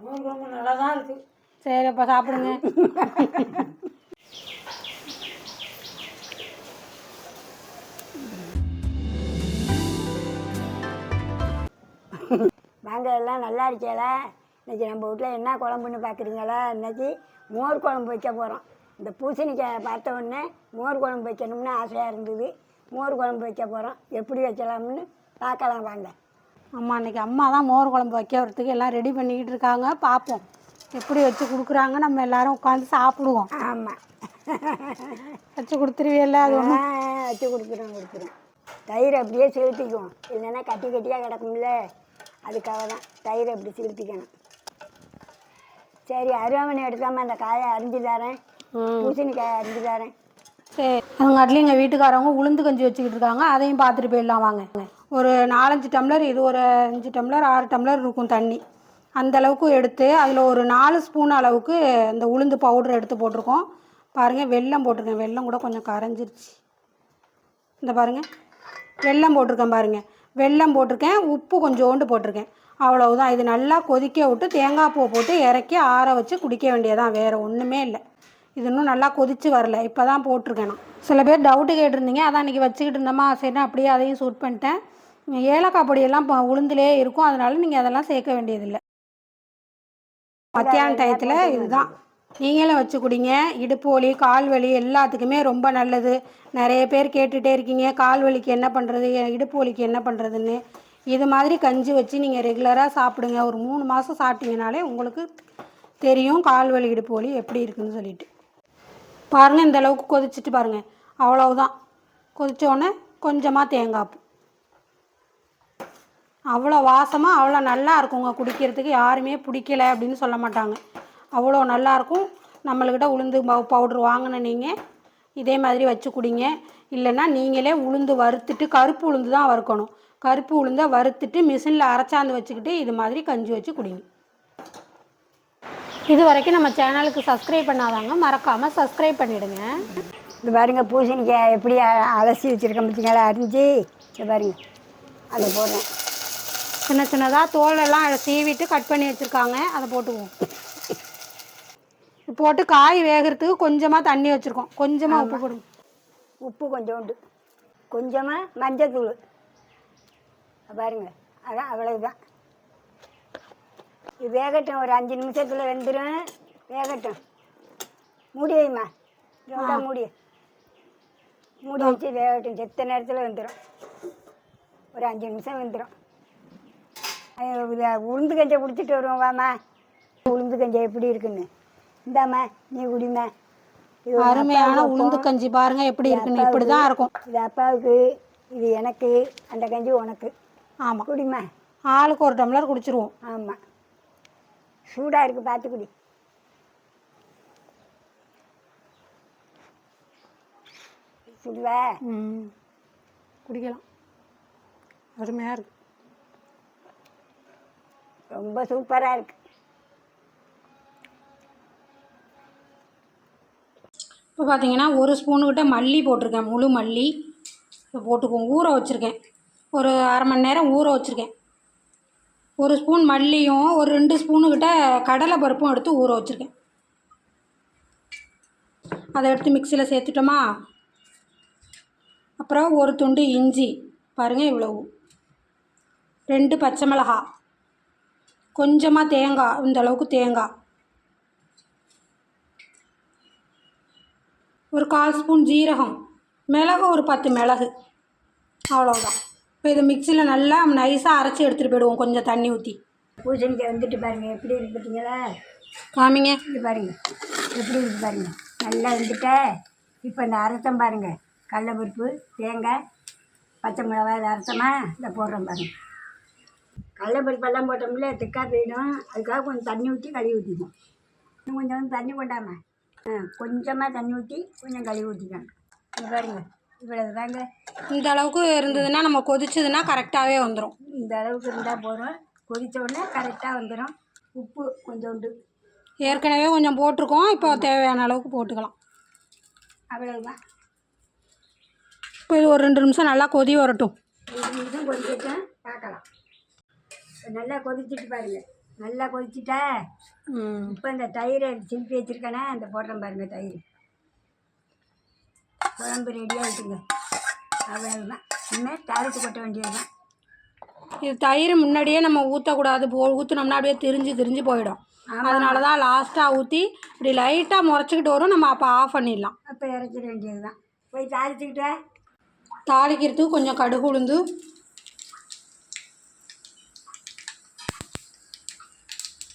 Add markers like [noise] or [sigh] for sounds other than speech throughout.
குழம்பு நல்லா தான் இருக்குது சரி அப்போ சாப்பிடுங்க. வாங்க எல்லாம் நல்லா இருக்கேளா இன்னைக்கு நம்ம வீட்டில் என்ன குழம்புன்னு பார்க்குறீங்களா இன்னைக்கு மோர் குழம்பு வைக்க போகிறோம் இந்த பூசணிக்காய் பார்த்த உடனே மோர் குழம்பு வைக்கணும்னு ஆசையாக இருந்தது. மோர் குழம்பு வைக்க போகிறோம் எப்படி வைக்கலாம்னு பார்க்கலாம் வாங்க. அம்மா இன்னைக்கு அம்மா தான் மோர் குழம்பு வைக்கிறதுக்கு எல்லாம் ரெடி பண்ணிக்கிட்டு இருக்காங்க. பார்ப்போம் எப்படி வச்சு கொடுக்குறாங்க? நம்ம எல்லாரும் உட்காந்து சாப்பிடுவோம். ஆமாம் வச்சு கொடுத்துருவியல்ல அது ஒன்று வச்சு கொடுக்குறோம் கொடுக்குறோம். தயிர் அப்படியே செலுத்திக்குவோம். இல்லைன்னா கட்டி கட்டியாக கிடக்கும்ல. அதுக்காக தான் தயிர் அப்படி செலுத்திக்கணும். சரி அருவாமனை எடுக்காமல் அந்த காயை அரிஞ்சு தரேன். பூசணிக்காயை அரிஞ்சு தரேன். சரி. அதுங்காட்டிலும் எங்கள் வீட்டுக்காரவங்க உளுந்து கஞ்சி வச்சுக்கிட்டு இருக்காங்க. அதையும் பார்த்துட்டு போயிடலாம் வாங்க. ஒரு நாலஞ்சு டம்ளர் இது ஒரு அஞ்சு டம்ளர் ஆறு டம்ளர் இருக்கும் தண்ணி. அந்த அளவுக்கு எடுத்து அதில் ஒரு நாலு ஸ்பூன் அளவுக்கு இந்த உளுந்து பவுடர் எடுத்து போட்டிருக்கோம். பாருங்கள் வெல்லம் போட்டிருக்கேன். வெல்லம் கூட கொஞ்சம் கரைஞ்சிருச்சு. இந்த பாருங்கள் வெல்லம் போட்டிருக்கேன் பாருங்கள் வெல்லம் போட்டிருக்கேன் உப்பு கொஞ்சோண்டு போட்டிருக்கேன். அவ்வளவுதான். இது நல்லா கொதிக்க விட்டு தேங்காய் பூ போட்டு இறக்கி ஆற வச்சு குடிக்க வேண்டியதான் வேறு ஒன்றுமே இல்லை. இது இன்னும் நல்லா கொதிச்சு வரல. இப்போ தான் போட்டிருக்கேன். நான் சில பேர் டவுட்டு கேட்டிருந்தீங்க. அதான் இன்றைக்கி வச்சுக்கிட்டு இருந்தோமா சரினா அப்படியே அதையும் சூட் பண்ணிட்டேன். ஏலக்காய் பொடியெல்லாம் இப்போ உளுந்துலே இருக்கும். அதனால நீங்கள் அதெல்லாம் சேர்க்க வேண்டியதில்லை. மத்தியான டயத்தில் இதுதான். நீங்களும் வச்சு குடிங்க. இடுப்பு வலி கால் வலி எல்லாத்துக்குமே ரொம்ப நல்லது. நிறைய பேர் கேட்டுகிட்டே இருக்கீங்க. கால் வலிக்கு என்ன பண்ணுறது இடுப்பு வலிக்கு என்ன பண்ணுறதுன்னு இது மாதிரி கஞ்சி வச்சு நீங்கள் ரெகுலராக சாப்பிடுங்க. ஒரு மூணு மாதம் சாப்பிட்டீங்கனாலே உங்களுக்கு தெரியும் கால் வலி இடுப்பு வலி எப்படி இருக்குன்னு சொல்லிட்டு. பாருங்கள் இந்த அளவுக்கு கொதிச்சிட்டு பாருங்கள் அவ்வளவுதான். கொதித்தோடனே கொஞ்சமாக தேங்காய் பூ. அவ்வளோ வாசமாக அவ்வளோ நல்லா இருக்குங்க குடிக்கிறதுக்கு. யாருமே பிடிக்கல அப்படின்னு சொல்ல மாட்டாங்க. அவ்வளோ நல்லா இருக்கும். நம்மள்கிட்ட உளுந்து பவுட்ரு வாங்கின நீங்கள் இதே மாதிரி வச்சு குடிங்க. இல்லைன்னா நீங்களே உளுந்து வறுத்துட்டு கருப்பு உளுந்து தான் வறுக்கணும். கருப்பு உளுந்தை வறுத்துட்டு மிஷினில் அரைச்சாந்து வச்சுக்கிட்டு இது மாதிரி கஞ்சி வச்சு குடிங்க. இது வரைக்கும் நம்ம சேனலுக்கு சப்ஸ்கிரைப் பண்ணாதாங்க மறக்காமல் சப்ஸ்கிரைப் பண்ணிவிடுங்க இது பாருங்க பூசணிக்காய் எப்படி அலசி வச்சுருக்கேன் பார்த்தீங்களா அரிஞ்சு. இது பாருங்க அதை போடுறேன். சின்ன சின்னதாக தோலெல்லாம் சீவிட்டு கட் பண்ணி வச்சுருக்காங்க. அதை போட்டுக்குவோம். போட்டு காய் வேகிறதுக்கு கொஞ்சமாக தண்ணி வச்சுருக்கோம். கொஞ்சமாக உப்பு போடுங்க. உப்பு கொஞ்சோண்டு. கொஞ்சமாக மஞ்சத்தூள். பாருங்க அதான் அவ்வளவுதான். இது வேகட்டும் ஒரு அஞ்சு நிமிஷத்தில் வெந்துடும் வேகட்டும். மூடி வைம்மா. ரொம்ப மூடி. மூடி வச்சு வேகட்டும். செத்த நேரத்தில் வெந்துடும் ஒரு அஞ்சு நிமிஷம் வெந்துடும் உளுந்து கஞ்சை குடிச்சிட்டு வருவோம் வாம்மா உளுந்து கஞ்சை எப்படி இருக்குன்னு. இந்தாம்மா நீ உங்க அருமையான உளுந்து கஞ்சி பாருங்க எப்படி இருக்குன்னு. இப்படி தான் இருக்கும். இது அப்பாவுக்கு இது எனக்கு அந்த கஞ்சி உனக்கு. ஆமாம் குடிம்மா. ஆளுக்கு ஒரு டம்ளர் குடிச்சிருவோம். ஆமாம் சூடாக இருக்குது பார்த்து குடி ம். குடிக்கலாம். அருமையாக இருக்கு. ரொம்ப சூப்பராக இருக்கு. இப்போ பார்த்தீங்கன்னா ஒரு ஸ்பூனுக்கிட்ட மல்லி போட்டிருக்கேன். முழு மல்லி. இப்போ போட்டுக்குவோம். ஊற வச்சுருக்கேன். ஒரு அரை மணி நேரம் ஊற வச்சுருக்கேன். ஒரு ஸ்பூன் மல்லியும் ஒரு ரெண்டு ஸ்பூனுக்கிட்ட கடலை பருப்பும் எடுத்து ஊற வச்சுருக்கேன். அதை எடுத்து மிக்சியில் சேர்த்துட்டோமா? அப்புறம் ஒரு துண்டு இஞ்சி. பாருங்கள் இவ்வளவு. ரெண்டு பச்சை மிளகா. கொஞ்சமாக தேங்காய் இந்த அளவுக்கு தேங்காய். ஒரு கால் ஸ்பூன் ஜீரகம். மிளகு ஒரு பத்து மிளகு. அவ்வளோதான் இப்போ இதை மிக்சியில் நல்லா நைஸாக அரைச்சி எடுத்துகிட்டு போயிடுவோம். கொஞ்சம் தண்ணி ஊற்றி பூசணிக்காய் வந்துட்டு பாருங்க. எப்படி இருக்கு பார்த்தீங்களா? காமிங்க. இது பாருங்க. எப்படி இருக்கு பாருங்க. நல்லா வந்துட்டா. இப்போ இந்த அரைத்தம் பாருங்க. கடலைப்பருப்பு தேங்காய் பச்சை மிளகாய் இதை அரைச்சோமா? இதை போடுறோம் பாருங்க. கடலைப்பருப்பெல்லாம் போட்டோம்ல திக்கா போயிடும். அதுக்காக கொஞ்சம் தண்ணி ஊற்றி கழுவி ஊற்றிக்கும் இன்னும் கொஞ்சம் தண்ணி கொண்டாம ஆ கொஞ்சமாக தண்ணி ஊற்றி கொஞ்சம் கழுவி ஊற்றிக்கணும் இது பாருங்க இவ்வளவு தாங்க இந்த அளவுக்கு இருந்ததுன்னா நம்ம கொதிச்சதுன்னா கரெக்டாகவே வந்துடும் இந்த அளவுக்கு இருந்தால் போதும். கொதிச்ச உடனே கரெக்டாக வந்துடும் உப்பு கொஞ்சோண்டு. ஏற்கனவே கொஞ்சம் போட்டிருக்கோம். இப்போ தேவையான அளவுக்கு போட்டுக்கலாம். அவ்வளவுதான். இப்போ இது ஒரு ரெண்டு நிமிஷம் நல்லா கொதி வரட்டும். ரெண்டு நிமிஷம் கொதிக்கட்டும். பார்க்கலாம். நல்லா கொதிச்சிட்டு பாருங்க. நல்லா கொதிச்சுட்டா இப்போ இந்த தயிரை திருப்பி வச்சுருக்கேனே? அந்த போடுறேன் பாருங்க தயிர். குழம்பு ரெடி ஆகிட்டுங்க அவ்வளோதான் இனிமேல் தாளித்து கொட்ட வேண்டியது தான் இது தயிர் முன்னாடியே நம்ம ஊற்றக்கூடாது போ ஊற்றினோம்னா அப்படியே திரிஞ்சு திரிஞ்சு போயிடும். அதனால தான் லாஸ்ட்டாக ஊற்றி இப்படி லைட்டாக முறைச்சிக்கிட்டு வரும். நம்ம அப்போ ஆஃப் பண்ணிடலாம். அப்போ இறக்கிட வேண்டியது தான் போய் தாளிச்சுக்கிட்டே தாளிக்கிறதுக்கு கொஞ்சம் கடுகு உளுந்து.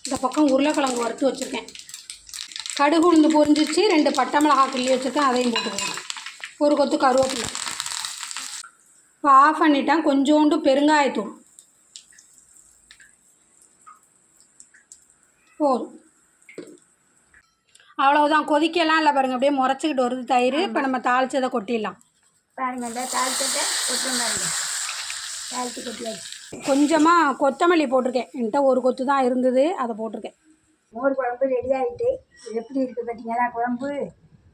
இந்த பக்கம் உருளைக்கிழங்கு வறுத்து வச்சுருக்கேன். கடுகு உளுந்து பொரிஞ்சிச்சு. ரெண்டு பட்டை மிளகாய் கிள்ளி வச்சுருக்கேன். அதையும் போட்டுக்கோங்க ஒரு கொத்து கருவேப்பிலை. இப்போ ஆஃப் பண்ணிட்டேன் கொஞ்சோண்டு பெருங்காயத்தூள். போதும். அவ்வளவுதான். கொதிக்கலாம் இல்லை பாருங்கள் அப்படியே முறைச்சிக்கிட்டு வருது தயிர். இப்போ நம்ம தாளிச்சதை கொட்டிடலாம். பாருங்க இந்த தாளித்து கொட்டியாச்சு. கொஞ்சமாக கொத்தமல்லி போட்டிருக்கேன். என்கிட்ட ஒரு கொத்து தான் இருந்தது. அதை போட்டிருக்கேன். மோர் குழம்பு ரெடி ஆகிட்டு எப்படி இருக்குது பார்த்தீங்களா குழம்பு?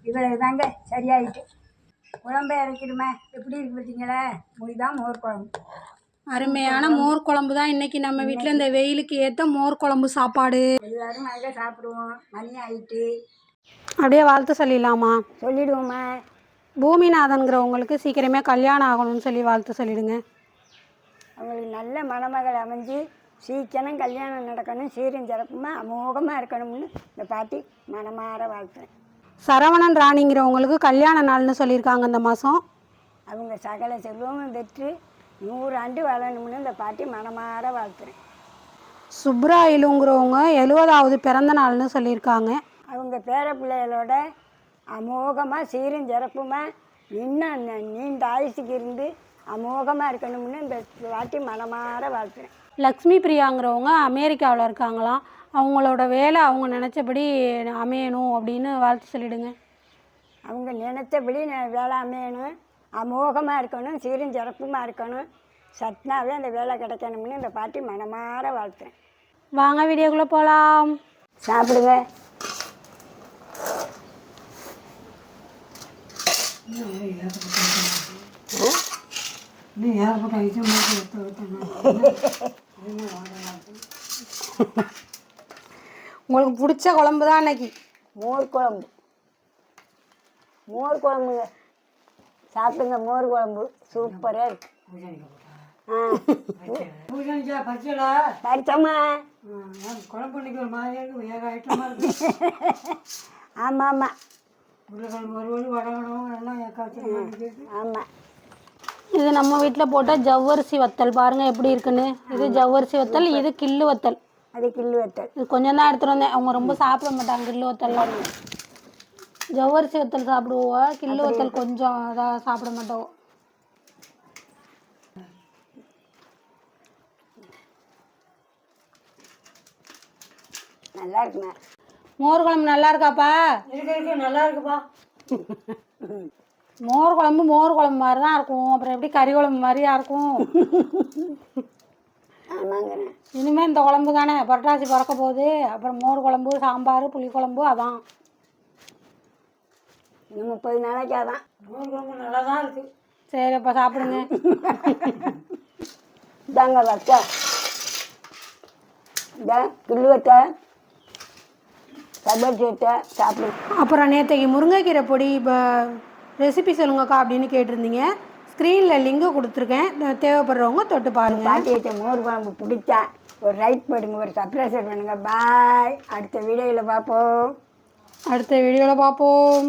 இவ்வளவு தாங்க சரியாயிட்டு. குழம்பை இறக்கிடுமே. எப்படி பார்த்தீங்களா? இதுதான் மோர் குழம்பு. அருமையான மோர் குழம்பு தான் இன்றைக்கி நம்ம வீட்டில் இந்த வெயிலுக்கு ஏற்ற மோர் குழம்பு சாப்பாடு. எல்லாரும் வாங்க சாப்பிடுவோம். மணி ஆயிட்டு. அப்படியே வாழ்த்து சொல்லிடலாமா? சொல்லிடுவோமா. பூமிநாதன்கிறவங்களுக்கு சீக்கிரமே கல்யாணம் ஆகணும்னு சொல்லி வாழ்த்து சொல்லிடுங்க. அவங்களுக்கு நல்ல மணமகள் அமைஞ்சு சீக்கிரம் கல்யாணம் நடக்கணும் சீரும் சிறப்புமா அமோகமாக இருக்கணும்னு இந்த பாட்டி மனமாற வாழ்த்துறேன். சரவணன் ராணிங்கிறவங்களுக்கு கல்யாண நாள்னு சொல்லியிருக்காங்க இந்த மாதம் அவங்க சகல செல்வமும் பெற்று நூறு ஆண்டு வாழணும்னு இந்த பாட்டி மனமாற வாழ்த்துறேன். சுப்ராயிலுங்கிறவங்க எழுபதாவது பிறந்த நாள்னு சொல்லியிருக்காங்க. அவங்க பேர பிள்ளைகளோட அமோகமாக சீரும் சிறப்புமா இன்னும் நீண்ட ஆயுசுக்கு இருந்து அமோகமாக இருக்கணும்னு இந்த பாட்டி மனமாற வாழ்த்துறேன். லக்ஷ்மி பிரியாங்கிறவங்க அமெரிக்காவில் இருக்காங்களாம். அவங்களோட வேலை அவங்க நினச்சபடி அமையணும் அப்படின்னு வாழ்த்து சொல்லிடுங்க. அவங்க நினைச்சபடி வேலை அமையணும். அமோகமாக இருக்கணும் சீரும் சிறப்புமாக இருக்கணும். சட்னாவே அந்த வேலை கிடைக்கணும்னு இந்த பாட்டி மனமாற வாழ்த்துறேன். வாங்க வீடியோக்குள்ளே போகலாம் சாப்பிடுங்க. [laughs] உங்களுக்கு பிடிச்ச குழம்பு தான் அன்னைக்கு. மோர் குழம்பு. மோர் குழம்புங்க சாப்பிடுங்க மோர் குழம்பு. சூப்பராக இருக்கு. ஆ. ஆமாம் ஆமாம் ஆமாம் இது நம்ம வீட்டில் போட்டால் ஜவ்வரிசி வத்தல் பாருங்க எப்படி இருக்குன்னு. இது ஜவ்வரிசி வத்தல் இது கில்லு வத்தல். அது கிள்ளு வத்தல். இது கொஞ்சம் தான் எடுத்துகிட்டு வந்தேன். அவங்க ரொம்ப சாப்பிட மாட்டாங்க கில்லு வத்தல்லாம் ஜவ்வரிசி வத்தல் சாப்பிடுவோம் கில்லு வத்தல் கொஞ்சம் இதாக சாப்பிட மாட்டோம். நல்லா இருக்குண்ணா. மோர் குழம்பு நல்லா இருக்காப்பா? இருக்கு இருக்கு. நல்லா இருக்குப்பா. மோர் குழம்பு மோர் குழம்பு மாதிரி தான் இருக்கும். அப்புறம் எப்படி கறி குழம்பு மாதிரியா இருக்கும்? [laughs] ஆமாங்கண்ணா இனிமேல் இந்த குழம்பு தானே? புரட்டாசி பிறக்க போகுது. அப்புறம் மோர் குழம்பு சாம்பார் புளிக்குழம்பு அதான். இன்னும் முப்பது நாளைக்கு அதான். மோர் குழம்பு நல்லா தான் இருக்குது சரி அப்போ சாப்பிடுங்க. இதாங்க வச்சா இந்த கிள்ளு வத்த சப்பரிசி வத்த சாப்பிடுங்க. அப்புறம் நேற்றைக்கு முருங்கைக்கீரை பொடி இப்போ ரெசிபி சொல்லுங்கக்கா அப்படின்னு கேட்டிருந்தீங்க. ஸ்க்ரீனில் லிங்கு கொடுத்துருக்கேன். தேவைப்படுறவங்க தொட்டு பாருங்கள் பாட்டி வச்ச மோர் குழம்பு பிடிச்சா ஒரு ரைட் பண்ணுங்க ஒரு சப்ரைசர் பண்ணுங்க. பாய் அடுத்த வீடியோவில் பார்ப்போம். அடுத்த வீடியோவில் பார்ப்போம்.